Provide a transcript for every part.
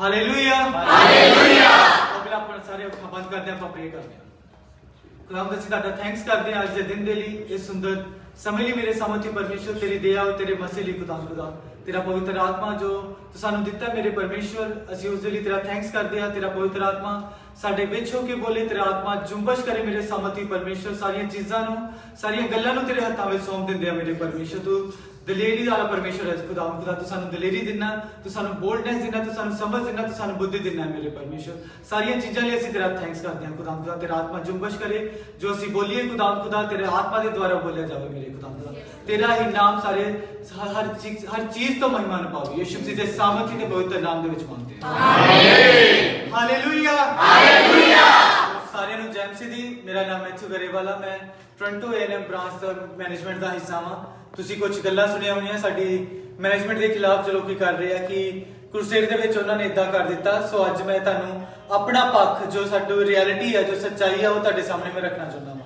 Hallelujah hallelujah ਪਹਿਲਾਂ ਆਪਾਂ ਸਾਰੇ ਅੱਖਾਂ ਬੰਦ ਕਰਦੇ ਆਪਾਂ ਪ੍ਰੇ ਕਰਦੇ ਹਾਂ। ਖੁਦਾਵੰਦ ਅਸੀਂ ਤੁਹਾਡਾ ਥੈਂਕਸ ਕਰਦੇ ਹਾਂ ਅੱਜ ਦੇ ਦਿਨ ਦੇ ਲਈ ਇਸ ਸੁੰਦਰ ਸਮੇਂ ਲਈ ਮੇਰੇ ਸਮਝੀ ਪਰਮੇਸ਼ਵਰ ਤੇਰੀ ਦਇਆ ਔਰ ਤੇਰੇ ਮਸੇ ਲਈ ਖੁਦਾ ਖੁਦਾ। ਤੇਰਾ ਪਵਿੱਤਰ ਆਤਮਾ ਜੋ ਤੂੰ ਸਾਨੂੰ ਦਿੱਤਾ ਮੇਰੇ ਪਰਮੇਸ਼ਵਰ ਅਸੀਂ ਉਸ ਦੇ ਲਈ ਤੇਰਾ ਥੈਂਕਸ ਕਰਦੇ ਹਾਂ। ਤੇਰਾ ਪਵਿੱਤਰ ਆਤਮਾ ਸਾਡੇ ਵਿੱਚ ਹੋ ਕੇ ਬੋਲੇ ਤੇਰਾ ਆਤਮਾ ਜੁੰਬਸ਼ ਕਰੇ ਮੇਰੇ ਸਮਝੀ ਪਰਮੇਸ਼ਵਰ ਸਾਰੀਆਂ ਚੀਜ਼ਾਂ ਨੂੰ ਸਾਰੀਆਂ ਗੱਲਾਂ ਨੂੰ ਤੇਰੇ ਹੱਥਾਂ ਵਿੱਚ ਸੌਂਪ ਦਿੰਦੇ ਆ ਮੇਰੇ ਪਰਮੇਸ਼ਵਰ ਤੂੰ। ਦਲੇਰੀ ਵਾਲਾ ਪਰਮੇਸ਼ਵਰ ਹੈ ਖੁਦਾ ਖੁਦਾ ਤੂੰ ਸਾਨੂੰ ਦਲੇਰੀ ਦਿੰਨਾ ਤੂੰ ਸਾਨੂੰ ਬੋਲਡਨੈਸ ਦਿੰਨਾ ਤੂੰ ਸਾਨੂੰ ਸਮਝ ਦਿੰਨਾ ਤੂੰ ਸਾਨੂੰ ਬੁੱਧੀ ਦਿੰਨਾ ਮੇਰੇ ਪਰਮੇਸ਼ਵਰ। ਸਾਰੀਆਂ ਚੀਜ਼ਾਂ ਲਈ ਅਸੀਂ ਤੇਰਾ ਥੈਂਕਸ ਕਰਦੇ ਹਾਂ ਖੁਦਾ ਖੁਦਾ ਤੇਰਾ ਆਤਮਾ ਜੁੰਬਸ਼ ਕਰੇ। ਜੋ ਅਸੀਂ ਬੋਲੀਏ ਖੁਦਾ ਖੁਦਾ ਤੇਰੇ ਆਤਮਾ ਦੇ ਦੁਆਰਾ ਬੋਲਿਆ ਜਾਵੇ ਮੇਰੇ ਖੁਦਾ ਖੁਦਾ। ਤੇਰਾ ਹੀ ਨਾਮ ਸਾਰੇ ਹਰ- ਹਰ ਚੀਜ਼ ਹਰ ਚੀਜ਼ ਤੋਂ ਮਹਿਮਾ ਨੂੰ ਪਾਵੇ ਯਿਸੂ ਮਸੀਹ ਦੇ ਸਾਮਰਥੀ ਦੇ ਪਵਿੱਤਰ ਨਾਮ ਦੇ ਵਿੱਚ ਮੰਗਦੇ ਹਾਂ। ਆਮੀਨ ਹਾਲੇਲੂਇਆ ਹਾਲੇਲੂਇਆ ਸਾਰਿਆਂ ਨੂੰ ਜੈਮਸੀ ਦੀ ਮੇਰਾ ਨਾਮ ਮੈਥੂ ਗਰੇਵਾਲਾ, ਮੈਂ ਟੋਰਾਂਟੋ ਐਨਐਮ ਬ੍ਰਾਂਚ ਦਾ ਮੈਨੇਜਮੈਂਟ ਦਾ ਹਿੱਸਾ ਹਾਂ ਤੁਸੀਂ ਕੁਝ ਗੱਲਾਂ ਸੁਣੀਆਂ ਹੋਣੀਆਂ, ਸਾਡੀ ਮੈਨੇਜਮੈਂਟ ਦੇ ਖਿਲਾਫ ਜੋ ਲੋਕੀ ਕਰ ਰਹੇ ਆ ਕਿ ਕ੍ਰੂਸੇਡ ਦੇ ਵਿੱਚ ਉਹਨਾਂ ਨੇ ਇਦਾਂ ਕਰ ਦਿੱਤਾ। ਸੋ ਅੱਜ ਮੈਂ ਤੁਹਾਨੂੰ ਆਪਣਾ ਪੱਖ, ਜੋ ਸਾਡੀ ਰਿਐਲਿਟੀ ਹੈ ਜੋ ਸੱਚਾਈ ਆ, ਉਹ ਤੁਹਾਡੇ ਸਾਹਮਣੇ ਮੈਂ ਰੱਖਣਾ ਚਾਹੁੰਦਾ ਹਾਂ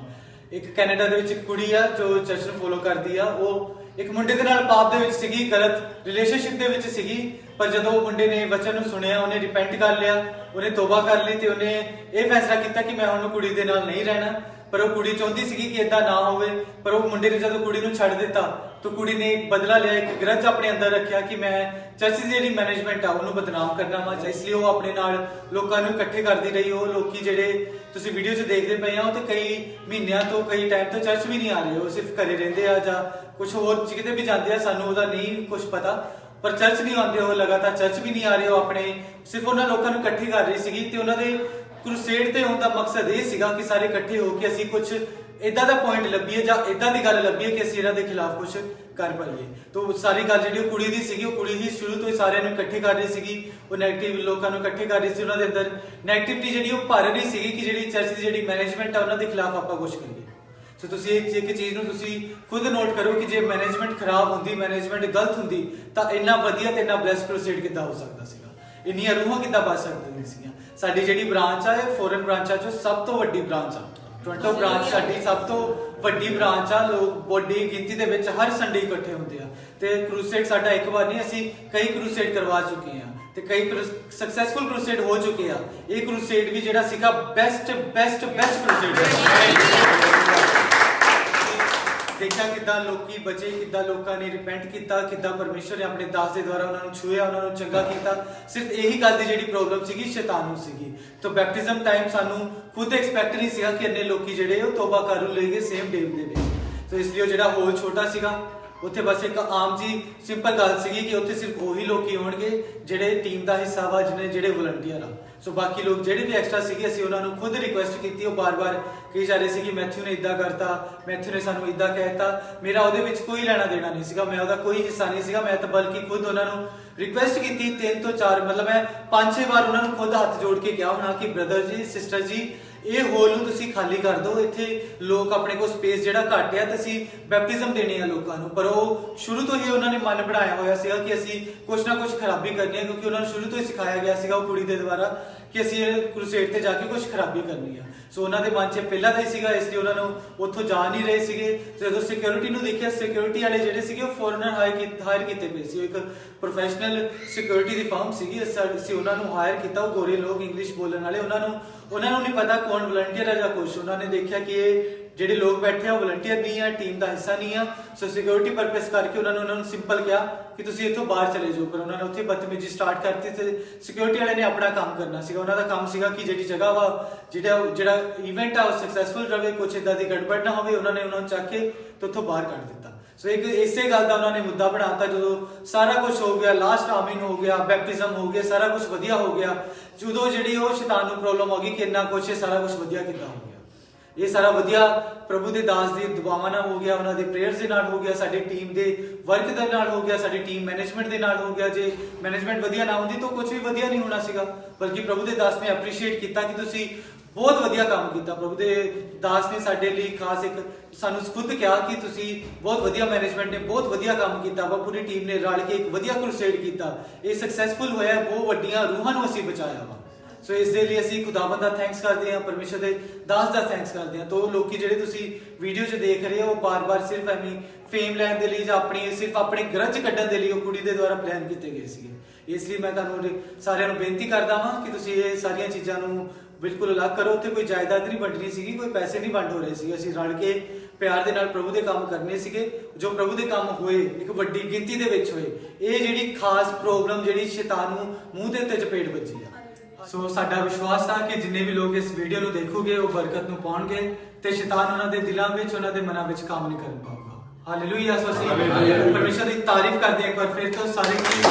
ਇੱਕ ਕੈਨੇਡਾ ਦੇ ਵਿੱਚ ਇੱਕ ਕੁੜੀ ਆ, ਜੋ ਚਰਚ ਨੂੰ ਫੋਲੋ ਕਰਦੀ ਆ। ਉਹ ਇੱਕ ਮੁੰਡੇ ਦੇ ਨਾਲ ਪਾਪ ਦੇ ਵਿੱਚ ਸੀਗੀ, ਗਲਤ ਰਿਲੇਸ਼ਨਸ਼ਿਪ ਦੇ ਵਿੱਚ ਸੀਗੀ। ਪਰ ਜਦੋਂ ਉਹ ਮੁੰਡੇ ਨੇ ਵਚਨ ਨੂੰ ਸੁਣਿਆ, ਉਹਨੇ ਰਿਪੈਂਟ ਕਰ ਲਿਆ, ਉਹਨੇ ਤੋਬਾ ਕਰ ਲਈ ਤੇ ਉਹਨੇ ਇਹ ਫੈਸਲਾ ਕੀਤਾ ਕਿ ਮੈਂ ਹੁਣ ਕੁੜੀ ਦੇ ਨਾਲ ਨਹੀਂ ਰਹਿਣਾ। ਪਰ ਉਹ ਕੁੜੀ ਚਾਹੁੰਦੀ ਸੀਗੀ ਕਿ ਇਦਾਂ ਨਾ ਹੋਵੇ, ਪਰ ਉਹ ਮੁੰਡੇ ਨੇ ਜਦੋਂ ਕੁੜੀ ਨੂੰ ਛੱਡ ਦਿੱਤਾ, ਤਾਂ ਕੁੜੀ ਨੇ ਬਦਲਾ ਲਿਆ, ਇੱਕ ਗਰਜ ਆਪਣੇ ਅੰਦਰ ਰੱਖਿਆ ਕਿ ਮੈਂ ਚਰਚ ਦੀ ਜਿਹੜੀ ਮੈਨੇਜਮੈਂਟ ਆ, ਉਹਨੂੰ ਬਦਨਾਮ ਕਰਨਾ ਵਾ। ਇਸ ਲਈ ਉਹ ਆਪਣੇ ਨਾਲ ਲੋਕਾਂ ਨੂੰ ਇਕੱਠੇ ਕਰਦੀ ਰਹੀ। ਉਹ ਲੋਕੀ ਜਿਹੜੇ ਤੁਸੀਂ ਵੀਡੀਓ 'ਚ ਦੇਖਦੇ ਪਏ ਆ, ਉਹ ਤੇ ਕਈ ਮਹੀਨਿਆਂ ਤੋਂ, ਕਈ ਟਾਈਮ ਤੋਂ ਚਰਚ ਵੀ ਨਹੀਂ ਆ ਰਹੇ। ਉਹ ਸਿਰਫ ਘਰੇ ਰਹਿੰਦੇ ਆ ਜਾਂ ਕੁਝ ਹੋਰ, ਕਿਤੇ ਵੀ ਜਾਂਦੇ ਆ, ਸਾਨੂੰ ਉਹਦਾ ਨਹੀਂ ਕੁਝ ਪਤਾ। ਪਰ ਚਰਚ ਨਹੀਂ ਆਉਂਦੇ, ਉਹ ਲਗਾਤਾਰ ਚਰਚ ਵੀ ਨਹੀਂ ਆ ਰਹੇ, ਉਹ ਆਪਣੇ ਸਿਰਫ ਉਹਨਾਂ ਲੋਕਾਂ ਨੂੰ ਇਕੱਠੇ ਕਰ ਰਹੀ ਸੀਗੀ ਤੇ ਉਹਨਾਂ ਦੇ ਕ੍ਰੂਸੇਡ ਤੇ ਹੋਣ ਦਾ ਮਕਸਦ ਇਹ ਸੀਗਾ ਕਿ ਸਾਰੇ ਇਕੱਠੇ ਹੋ ਕੇ ਅਸੀਂ ਕੁਝ ਇਦਾਂ ਦਾ ਪੁਆਇੰਟ ਲੱਭੀਏ ਜਾਂ ਇਦਾਂ ਦੀ ਗੱਲ ਲੱਭੀਏ ਕਿ ਅਸੀਂ ਇਹਨਾਂ ਦੇ ਖਿਲਾਫ ਕੁਝ ਕਰ ਪਾਈਏ। ਤੋਂ ਸਾਰੀ ਗੱਲ ਜਿਹੜੀ ਉਹ ਕੁੜੀ ਦੀ ਸੀਗੀ, ਉਹ ਕੁੜੀ ਹੀ ਸ਼ੁਰੂ ਤੋਂ ਹੀ ਸਾਰਿਆਂ ਨੂੰ ਇਕੱਠੇ ਕਰ ਰਹੀ ਸੀਗੀ, ਉਹ 네ਗੇਟਿਵ ਲੋਕਾਂ ਨੂੰ ਇਕੱਠੇ ਕਰ ਰਹੀ ਸੀ, ਉਹਨਾਂ ਦੇ ਅੰਦਰ 네ਗੇਟਿਵਿਟੀ ਜਿਹੜੀ ਉਹ ਭਰ ਰਹੀ ਸੀਗੀ ਕਿ ਜਿਹੜੀ ਚਰਚ ਦੀ ਜਿਹੜੀ ਮੈਨੇਜਮੈਂਟ ਆ, ਉਹਨਾਂ ਦੇ ਖਿਲਾਫ ਆਪਾਂ ਕੁਝ ਕਰੀਏ। ਸੋ ਤੁਸੀਂ ਇਹ ਇੱਕ ਚੀਜ਼ ਨੂੰ ਤੁਸੀਂ ਖੁਦ ਨੋਟ ਕਰੋ ਕਿ ਜੇ ਮੈਨੇਜਮੈਂਟ ਖਰਾਬ ਹੁੰਦੀ ਮੈਨੇਜਮੈਂਟ ਗਲਤ ਹੁੰਦੀ ਤਾਂ ਇੰਨਾ ਵਧੀਆ ਤੇ ਇੰਨਾ ਬਲੈਸ ਪ੍ਰੋਸੀਡ ਕਿੱਦਾਂ ਹੋ ਸਕਦਾ ਸੀਗਾ? ਇੰਨੀਆਂ ਰੂਹਾਂ ਕਿੱਦਾਂ ਬਚ ਸਕਦੀਆਂ ਸੀਗੀਆਂ? ਸਾਡੀ ਜਿਹੜੀ ਬ੍ਰਾਂਚ ਆ ਇਹ ਫੋਰਨ ਬ੍ਰਾਂਚਾਂ ਚੋਂ ਸਭ ਤੋਂ ਵੱਡੀ ਬ੍ਰਾਂਚ ਆ। ਟੋਰਾਂਟੋ ਬ੍ਰਾਂਚ ਸਾਡੀ ਸਭ ਤੋਂ ਵੱਡੀ ਬ੍ਰਾਂਚ ਆ ਲੋਕ ਵੱਡੀ ਗਿਣਤੀ ਦੇ ਵਿੱਚ ਹਰ ਸੰਡੇ ਇਕੱਠੇ ਹੁੰਦੇ ਆ। ਤੇ ਕਰੂਸੇਡ ਸਾਡਾ ਇੱਕ ਵਾਰ ਨਹੀਂ ਅਸੀਂ ਕਈ ਕਰੂਸੇਡ ਕਰਵਾ ਚੁੱਕੇ ਆ ਤੇ ਕਈ ਸਕਸੈਸਫੁਲ ਕਰੂਸੇਡ ਹੋ ਚੁੱਕੇ ਆ। ਇਹ ਕਰੂਸੇਡ ਵੀ ਜਿਹੜਾ ਸੀਗਾ ਬੈਸਟ ਬੈਸਟ ਬੈਸਟ ਕਰੂਸੇਡ ਦੇਖਿਆ ਕਿਦਾਂ ਲੋਕੀ ਬਚੇ, ਕਿਦਾਂ ਲੋਕਾਂ ਨੇ ਰਿਪੈਂਟ ਕੀਤਾ, ਕਿਦਾਂ ਪਰਮੇਸ਼ਰ ਨੇ ਆਪਣੇ ਦਾਸ ਦੇ ਦੁਆਰਾ ਉਹਨਾਂ ਨੂੰ ਛੂਇਆ ਉਹਨਾਂ ਨੂੰ ਚੰਗਾ ਕੀਤਾ। ਸਿਰਫ ਇਹੀ ਗੱਲ ਦੀ ਜਿਹੜੀ ਪ੍ਰੋਬਲਮ ਸੀਗੀ, ਸ਼ੈਤਾਨ ਨੂੰ ਸੀਗੀ। ਤਾਂ ਬੈਪਟਿਜ਼ਮ ਟਾਈਮ ਸਾਨੂੰ ਖੁਦ ਐਕਸਪੈਕਟ ਨਹੀਂ ਸੀਗਾ ਕਿ ਇੰਨੇ ਲੋਕੀ ਜਿਹੜੇ ਉਹ ਤੋਬਾ ਕਰ ਲਏਗੇ ਸੇਮ ਡੇਮ ਦੇ ਵਿੱਚ। ਸੋ ਇਸ ਲਈ ਉਹ ਜਿਹੜਾ ਹੋਲ ਛੋਟਾ ਸੀਗਾ ਉੱਥੇ ਬਸ ਇੱਕ ਆਮ ਜੀ ਸਿੰਪਲ ਗੱਲ ਸੀਗੀ ਕਿ ਉੱਥੇ ਸਿਰਫ ਉਹੀ ਲੋਕੀ ਹੋਣਗੇ ਜਿਹੜੇ ਟੀਮ ਦਾ ਹਿੱਸਾ ਵਾ, ਜਿਹਨੇ ਜਿਹੜੇ ਵਲੰਟੀਅਰ ਆ। ਸੋ ਬਾਕੀ ਲੋਕ ਜਿਹੜੇ ਵੀ ਐਕਸਟਰਾ ਸੀਗੇ, ਅਸੀਂ ਉਹਨਾਂ ਨੂੰ ਖੁਦ ਰਿਕੁਐਸਟ ਕੀਤੀ, ਉਹ ਬਾਰ-ਬਾਰ ਕਹੀ ਜਾ ਰਹੇ ਸੀ ਕਿ ਮੈਥਿਊ ਨੇ ਇਦਾਂ ਕਰਤਾ, ਮੈਥਿਊ ਨੇ ਸਾਨੂੰ ਇਦਾਂ ਕਹਿਤਾ ਮੇਰਾ ਉਹਦੇ ਵਿੱਚ ਕੋਈ ਲੈਣਾ ਦੇਣਾ ਨਹੀਂ ਸੀਗਾ, ਮੈਂ ਉਹਦਾ ਕੋਈ ਹਿੱਸਾ ਨਹੀਂ ਸੀਗਾ, ਮੈਂ ਤਾਂ ਬਲਕਿ ਖੁਦ ਉਹਨਾਂ ਨੂੰ ਰਿਕੁਐਸਟ ਕੀਤੀ, ਤਿੰਨ ਤੋਂ ਚਾਰ, ਮਤਲਬ ਮੈਂ ਪੰਜ ਛੇ ਵਾਰ ਉਹਨਾਂ ਨੂੰ ਖੁਦ ਹੱਥ ਜੋੜ ਕੇ ਕਿਹਾ ਹੋਣਾ ਕਿ ਬ੍ਰਦਰ ਜੀ ਸਿਸਟਰ ਜੀ ਇਹ ਹੋਲ ਨੂੰ ਤੁਸੀਂ ਖਾਲੀ ਕਰ ਦਿਓ, ਇੱਥੇ ਲੋਕ ਆਪਣੇ ਕੋਲ ਸਪੇਸ ਜਿਹੜਾ ਘੱਟ ਆ ਤੇ ਅਸੀਂ ਬੈਪਟਿਜ਼ਮ ਦੇਣੀ ਆ ਲੋਕਾਂ ਨੂੰ। ਪਰ ਉਹ ਸ਼ੁਰੂ ਤੋਂ ਹੀ ਉਹਨਾਂ ਨੇ ਮਨ ਬਣਾਇਆ ਹੋਇਆ ਸੀਗਾ ਕਿ ਅਸੀਂ ਕੁਝ ਨਾ ਕੁਝ ਖਰਾਬੀ ਕਰਨੀ ਹੈ, ਕਿਉਂਕਿ ਉਹਨਾਂ ਨੂੰ ਸ਼ੁਰੂ ਤੋਂ ਹੀ ਸਿਖਾਇਆ ਗਿਆ ਸੀਗਾ ਉਹ ਕੁੜੀ ਦੇ ਦੁਆਰਾ ਕਿ ਅਸੀਂ ਇਹ ਕ੍ਰੂਸੇਡ ਤੇ ਜਾ ਕੇ ਕੁਝ ਖਰਾਬੀ ਕਰਨੀ ਆ। ਸੋ ਉਹਨਾਂ ਦੇ ਮਨ 'ਚ ਪਹਿਲਾਂ ਦਾ ਹੀ ਸੀਗਾ, ਇਸ ਲਈ ਉਹਨਾਂ ਨੂੰ ਉੱਥੋਂ ਜਾ ਨਹੀਂ ਰਹੇ ਸੀਗੇ। ਜਦੋਂ ਸਿਕਿਉਰਿਟੀ ਨੂੰ ਦੇਖਿਆ ਸਿਕਿਉਰਿਟੀ ਵਾਲੇ ਜਿਹੜੇ ਸੀਗੇ, ਉਹ ਫੋਰਨਰ ਹਾਇਰ ਕੀਤੇ ਪਏ ਸੀ। ਇੱਕ ਪ੍ਰੋਫੈਸ਼ਨਲ ਸਿਕਿਉਰਿਟੀ ਦੀ ਫਰਮ ਸੀਗੀ ਅਸੀਂ ਅਸੀਂ ਉਹਨਾਂ ਨੂੰ ਹਾਇਰ ਕੀਤਾ। ਉਹ ਗੋਰੇ ਲੋਕ ਇੰਗਲਿਸ਼ ਬੋਲਣ ਵਾਲੇ, ਉਹਨਾਂ ਨੂੰ ਉਹਨਾਂ ਨੂੰ ਨਹੀਂ ਪਤਾ ਕੌਣ ਵਲੰਟੀਅਰ ਹੈ ਜਾਂ ਕੁਝ ਉਹਨਾਂ ਨੇ ਦੇਖਿਆ ਕਿ ਇਹ ਜਿਹੜੇ ਲੋਕ ਬੈਠੇ ਆ, ਉਹ ਵਲੰਟੀਅਰ ਨਹੀਂ ਆ ਟੀਮ ਦਾ ਹਿੱਸਾ ਨਹੀਂ ਆ। ਸੋ ਸਿਕਿਉਰਿਟੀ ਪਰਪਸ ਕਰਕੇ ਉਹਨਾਂ ਨੇ, ਉਹਨਾਂ ਨੂੰ ਸਿੰਪਲ ਕਿਹਾ ਕਿ ਤੁਸੀਂ ਇੱਥੋਂ ਬਾਹਰ ਚਲੇ ਜਾਓ। ਪਰ ਉਹਨਾਂ ਨੇ ਉੱਥੇ ਬਦਤਮੀਜ਼ੀ ਸਟਾਰਟ ਕਰਤੀ ਤੇ ਸਿਕਿਉਰਿਟੀ ਵਾਲੇ ਨੇ ਆਪਣਾ ਕੰਮ ਕਰਨਾ ਸੀਗਾ। ਉਹਨਾਂ ਦਾ ਕੰਮ ਸੀਗਾ ਕਿ ਜਿਹੜੀ ਜਗ੍ਹਾ ਵਾ, ਜਿਹੜਾ ਜਿਹੜਾ ਇਵੈਂਟ ਆ, ਉਹ ਸਕਸੈਸਫੁਲ ਰਹੇ ਕੁਝ ਇਦਾਂ ਦੀ ਗੜਬੜ ਨਾ ਹੋਵੇ, ਉਹਨਾਂ ਨੇ ਉਹਨਾਂ ਨੂੰ ਚੱਕ ਕੇ ਤੇ ਉੱਥੋਂ ਬਾਹਰ ਕੱਢ ਦਿੱਤਾ। ਸੋ ਇੱਕ ਇਸੇ ਗੱਲ ਦਾ ਉਹਨਾਂ ਨੇ ਮੁੱਦਾ ਬਣਾਤਾ, ਜਦੋਂ ਸਾਰਾ ਕੁਝ ਹੋ ਗਿਆ ਲਾਸਟ ਆਮਿਨ ਹੋ ਗਿਆ ਬੈਪਟਿਜ਼ਮ ਹੋ ਗਿਆ, ਸਾਰਾ ਕੁਝ ਵਧੀਆ ਹੋ ਗਿਆ, ਜਦੋਂ ਜਿਹੜੀ ਉਹ ਸ਼ੈਤਾਨ ਨੂੰ ਪ੍ਰੋਬਲਮ ਆ ਗਈ ਕਿ ਇੰਨਾ ਕੁਝ ਸਾਰਾ ਕੁਝ ਵਧੀਆ ਕਿੱਦਾਂ ਹੋ ਗਿਆ? ਇਹ ਸਾਰਾ ਵਧੀਆ ਪ੍ਰਭੂ ਦੇ ਦਾਸ ਦੀ ਦੁਆਵਾਂ ਨਾਲ ਹੋ ਗਿਆ, ਉਹਨਾਂ ਦੇ ਪ੍ਰੇਅਰਸ ਦੇ ਨਾਲ ਹੋ ਗਿਆ, ਸਾਡੀ ਟੀਮ ਦੇ ਵਰਕ ਦੇ ਨਾਲ ਹੋ ਗਿਆ, ਸਾਡੀ ਟੀਮ ਮੈਨੇਜਮੈਂਟ ਦੇ ਨਾਲ ਹੋ ਗਿਆ। ਜੇ ਮੈਨੇਜਮੈਂਟ ਵਧੀਆ ਨਾ ਹੁੰਦੀ ਤਾਂ ਕੁਝ ਵੀ ਵਧੀਆ ਨਹੀਂ ਹੋਣਾ ਸੀਗਾ। ਬਲਕਿ ਪ੍ਰਭੂ ਦੇ ਦਾਸ ਨੇ ਐਪਰੀਸ਼ੀਏਟ ਕੀਤਾ ਕਿ ਤੁਸੀਂ ਬਹੁਤ ਵਧੀਆ ਕੰਮ ਕੀਤਾ। ਪ੍ਰਭੂ ਦੇ ਦਾਸ ਨੇ ਸਾਡੇ ਲਈ ਖਾਸ ਇੱਕ ਸਾਨੂੰ ਖੁਦ ਕਿਹਾ ਕਿ ਤੁਸੀਂ ਬਹੁਤ ਵਧੀਆ ਮੈਨੇਜਮੈਂਟ ਨੇ, ਬਹੁਤ ਵਧੀਆ ਕੰਮ ਕੀਤਾ। ਵਾ ਪੂਰੀ ਟੀਮ ਨੇ ਰਲ ਕੇ ਇੱਕ ਵਧੀਆ ਕ੍ਰੂਸੇਡ ਕੀਤਾ। ਇਹ ਸਕਸੈਸਫੁਲ ਹੋਇਆ, ਬਹੁਤ ਵੱਡੀਆਂ ਰੂਹਾਂ ਨੂੰ ਅਸੀਂ ਬਚਾਇਆ ਵਾ। ਸੋ ਇਸ ਦੇ ਲਈ ਅਸੀਂ ਖੁਦਾਵੰਦ ਦਾ ਥੈਂਕਸ ਕਰਦੇ ਹਾਂ, ਪਰਮੇਸ਼ਰ ਦੇ ਦਾਸ ਦਾ ਥੈਂਕਸ ਕਰਦੇ ਹਾਂ। ਤੋਂ ਲੋਕੀ ਜਿਹੜੇ ਤੁਸੀਂ ਵੀਡੀਓ 'ਚ ਦੇਖ ਰਹੇ ਹੋ, ਉਹ ਬਾਰ-ਬਾਰ ਸਿਰਫ ਐਵੇਂ ਫੇਮ ਲੈਣ ਦੇ ਲਈ ਜਾਂ ਆਪਣੀ, ਸਿਰਫ ਆਪਣੇ ਗਰਜ ਕੱਢਣ ਦੇ ਲਈ ਉਹ ਕੁੜੀ ਦੇ ਦੁਆਰਾ ਪਲਾਨ ਕੀਤੇ ਗਏ ਸੀਗੇ। ਇਸ ਲਈ ਮੈਂ ਤੁਹਾਨੂੰ ਸਾਰਿਆਂ ਨੂੰ ਬੇਨਤੀ ਕਰਦਾ ਹਾਂ ਕਿ ਤੁਸੀਂ ਇਹ ਸਾਰੀਆਂ ਚੀਜ਼ਾਂ ਨੂੰ ਬਿਲਕੁਲ ਅਲੱਗ ਕਰੋ। ਉੱਥੇ ਕੋਈ ਜਾਇਦਾਦ ਨਹੀਂ ਵੰਡਣੀ ਸੀਗੀ, ਕੋਈ ਪੈਸੇ ਨਹੀਂ ਵੰਡ ਹੋ ਰਹੇ ਸੀ ਅਸੀਂ ਰਲ ਕੇ ਪਿਆਰ ਦੇ ਨਾਲ ਪ੍ਰਭੂ ਦੇ ਕੰਮ ਕਰਨੇ ਸੀਗੇ। ਜੋ ਪ੍ਰਭੂ ਦੇ ਕੰਮ ਹੋਏ, ਇੱਕ ਵੱਡੀ ਗਿਣਤੀ ਦੇ ਵਿੱਚ ਹੋਏ, ਇਹ ਜਿਹੜੀ ਖਾਸ ਪ੍ਰੋਗਰਾਮ ਜਿਹੜੀ ਸ਼ੈਤਾਨ ਨੂੰ ਮੂੰਹ ਦੇ ਉੱਤੇ ਚਪੇੜ ਵੱਜੀ ਆ। ਸੋ ਸਾਡਾ ਵਿਸ਼ਵਾਸ ਆ ਕਿ ਜਿੰਨੇ ਵੀ ਲੋਕ ਇਸ ਵੀਡੀਓ ਨੂੰ ਦੇਖੋਗੇ ਉਹ ਬਰਕਤ ਨੂੰ ਪਾਉਣਗੇ ਤੇ ਸ਼ੈਤਾਨ ਉਹਨਾਂ ਦੇ ਦਿਲਾਂ ਵਿੱਚ ਉਹਨਾਂ ਦੇ ਮਨਾਂ ਵਿੱਚ ਕੰਮ ਨਹੀਂ ਕਰਨ ਪਾਊਗਾ ਹਾਲੇਲੂਇਆ ਸੋ ਅਸੀਂ। ਪਰਮੇਸ਼ਰ ਦੀ ਤਾਰੀਫ ਕਰਦੇ ਹਾਂ ਇੱਕ ਵਾਰ ਫਿਰ ਤੋਂ ਸਾਰੇ ਕੀ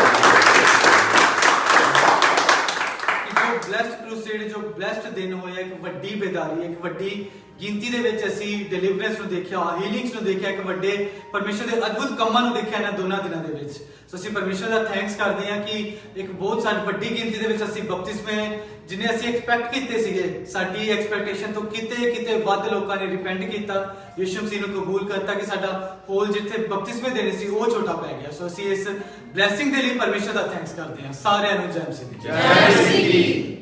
ਕਿ ਜੋ ਬlesed ਜੋ ਬlesed ਦਿਨ ਹੋਇਆ, ਇੱਕ ਵੱਡੀ ਬੇਦਾਰੀ ਇੱਕ ਵੱਡੀ ਗਿਣਤੀ ਦੇ ਵਿੱਚ ਅਸੀਂ ਡਿਲੀਵਰੈਂਸ ਨੂੰ ਦੇਖਿਆ ਹੀਲਿੰਗਸ ਨੂੰ ਦੇਖਿਆ, ਇੱਕ ਵੱਡੇ ਪਰਮੇਸ਼ਰ ਦੇ ਅਦਭੁਤ ਕੰਮਾਂ ਨੂੰ ਦੇਖਿਆ ਇਹਨਾਂ ਦੋਨਾਂ ਦਿਨਾਂ ਦੇ ਵਿੱਚ। ਸੋ ਅਸੀਂ ਪਰਮੇਸ਼ਰ ਦਾ ਥੈਂਕਸ ਕਰਦੇ ਹਾਂ ਕਿ ਇੱਕ ਬਹੁਤ ਸਾਰੀ ਵੱਡੀ ਗਿਣਤੀ ਦੇ ਵਿੱਚ ਅਸੀਂ ਬਪਤਿਸਮੇ ਜਿਨੇ ਅਸੀਂ ਐਕਸਪੈਕਟ ਕੀਤੇ ਸੀਗੇ, ਸਾਡੀ ਐਕਸਪੈਕਟੇਸ਼ਨ ਤੋਂ ਕਿਤੇ ਕਿਤੇ ਵੱਧ ਲੋਕਾਂ ਨੇ ਰਿਪੈਂਟ ਕੀਤਾ, ਯਿਸੂ ਮਸੀਹ ਨੂੰ ਕਬੂਲ ਕਰਤਾ ਕਿ ਸਾਡਾ ਹੋਲ ਜਿੱਥੇ ਬਪਤਿਸਮੇ ਦੇਣੇ ਸੀ, ਉਹ ਛੋਟਾ ਪੈ ਗਿਆ। ਸੋ ਅਸੀਂ ਇਸ ਬਲੇਸਿੰਗ ਦੇ ਲਈ ਪਰਮੇਸ਼ਰ ਦਾ ਥੈਂਕਸ ਕਰਦੇ ਹਾਂ। ਸਾਰਿਆਂ ਨੂੰ ਜੈ ਮਸੀਹ ਦੀ। ਜੈ ਮਸੀਹ ਦੀ।